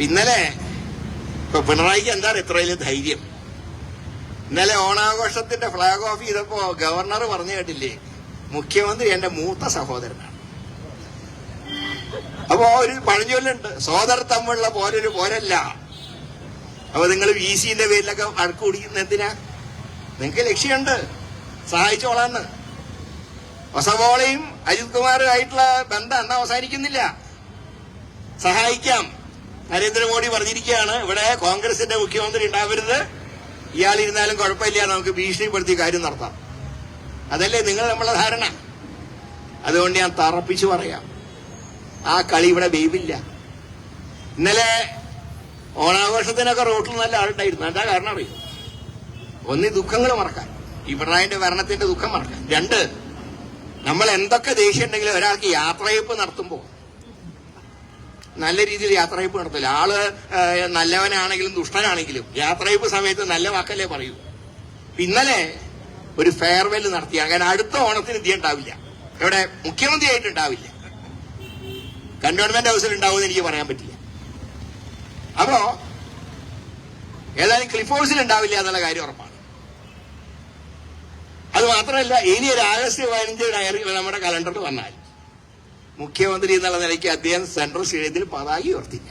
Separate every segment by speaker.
Speaker 1: ഇന്നലെ ഇപ്പൊ പിണറായിക്ക് എന്താണ് ഇത്ര ധൈര്യം? ഇന്നലെ ഓണാഘോഷത്തിന്റെ ഫ്ലാഗ് ഓഫ് ചെയ്തപ്പോ ഗവർണർ പറഞ്ഞു കേട്ടില്ലേ മുഖ്യമന്ത്രി എന്റെ മൂത്ത സഹോദരനാണ്. അപ്പോ ഒരു പഴഞ്ചൊല്ലുണ്ട് സോദർ തമ്മിലുള്ള പോരൊരു പോരല്ല. അപ്പൊ നിങ്ങൾ വി സിന്റെ പേരിലൊക്കെ വഴക്ക് കുടിക്കുന്ന എന്തിനാ? നിങ്ങൾക്ക് ലക്ഷ്യമുണ്ട് സഹായിച്ചോളാന്ന്. ഒസവോളയും അജിത് കുമാറുമായിട്ടുള്ള ബന്ധം അന്ന് അവസാനിക്കുന്നില്ല. സഹായിക്കാം. നരേന്ദ്രമോദി പറഞ്ഞിരിക്കുകയാണ് ഇവിടെ കോൺഗ്രസിന്റെ മുഖ്യമന്ത്രി ഉണ്ടാവരുത്. ഇയാൾ ഇരുന്നാലും കുഴപ്പമില്ല നമുക്ക് ഭീഷണിപ്പെടുത്തി കാര്യം നടത്താം. അതല്ലേ നിങ്ങൾ നമ്മളെ ധാരണ? അതുകൊണ്ട് ഞാൻ തറപ്പിച്ചു പറയാം. ആ കളി ഇവിടെ ബെയ്വില്ല ഇന്നലെ ഓണാഘോഷത്തിനൊക്കെ റോട്ടിൽ നല്ല ആളുണ്ടായിരുന്നു. എന്താ കാരണം അറിയും? ഒന്ന് ദുഃഖങ്ങൾ മറക്കാൻ. ഈ ഭരണത്തിന്റെ ദുഃഖം മറക്കാൻ. രണ്ട് നമ്മൾ എന്തൊക്കെ ദേഷ്യം ഉണ്ടെങ്കിലും ഒരാൾക്ക് യാത്രയപ്പ് നടത്തുമ്പോൾ നല്ല രീതിയിൽ യാത്രയപ്പ് നടത്തില്ല. ആൾ നല്ലവനാണെങ്കിലും ദുഷ്ടനാണെങ്കിലും യാത്രയപ്പ് സമയത്ത് നല്ല വാക്കല്ലേ പറയൂ. ഇന്നലെ ഒരു ഫെയർവെൽ നടത്തി. അങ്ങനെ അടുത്ത ഓണത്തിന് ഇന്ത്യ ഉണ്ടാവില്ല. ഇവിടെ മുഖ്യമന്ത്രിയായിട്ട് ഉണ്ടാവില്ല. കന്റോൺമെന്റ് ഹൗസിൽ ഉണ്ടാവുമെന്ന് എനിക്ക് പറയാൻ പറ്റില്ല. അപ്പോ ഏതായാലും ക്ലിഫ് ഹൗസിൽ ഉണ്ടാവില്ല എന്നുള്ള കാര്യം ഉറപ്പാണ്. അത് മാത്രമല്ല ഇനി ഒരു ആഗസ്റ്റ് പതിനഞ്ച് ഡയറി നമ്മുടെ കലണ്ടറിൽ വന്നാൽ മുഖ്യമന്ത്രി എന്നുള്ള നിലയ്ക്ക് അദ്ദേഹം സെൻട്രൽ സ്റ്റേഡിയത്തിൽ പതാകി ഉയർത്തില്ല.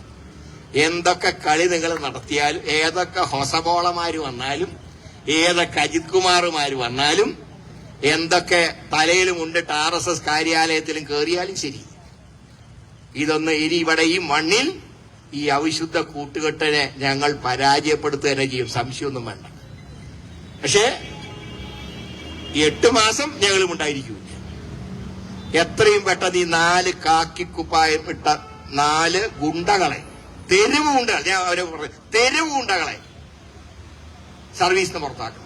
Speaker 1: എന്തൊക്കെ കളി നിങ്ങൾ നടത്തിയാലും ഏതൊക്കെ ഹൊസബോളമാര് വന്നാലും ഏതൊക്കെ അജിത് കുമാർമാർ വന്നാലും എന്തൊക്കെ തലയിലും ഉണ്ടിട്ട് ആർ എസ് എസ് കാര്യാലയത്തിലും കയറിയാലും ശരി. ഇതൊന്ന് ഇനി ഇവിടെ ഈ മണ്ണിൽ ഈ അവിശുദ്ധ കൂട്ടുകെട്ടിനെ ഞങ്ങൾ പരാജയപ്പെടുത്തുക തന്നെ ചെയ്യും. സംശയമൊന്നും വേണ്ട. പക്ഷേ എട്ട് മാസം ഞങ്ങളും ഉണ്ടായിരിക്കും എത്രയും പെട്ടെന്ന് ഈ നാല് കാക്കിക്കുപ്പായം ഇട്ട നാല് ഗുണ്ടകളെ തെരുവ് ഗുണ്ടകൾ ഞാൻ അവരെ പറഞ്ഞു തെരുവ് ഗുണ്ടകളെ സർവീസിന് പുറത്താക്കണം.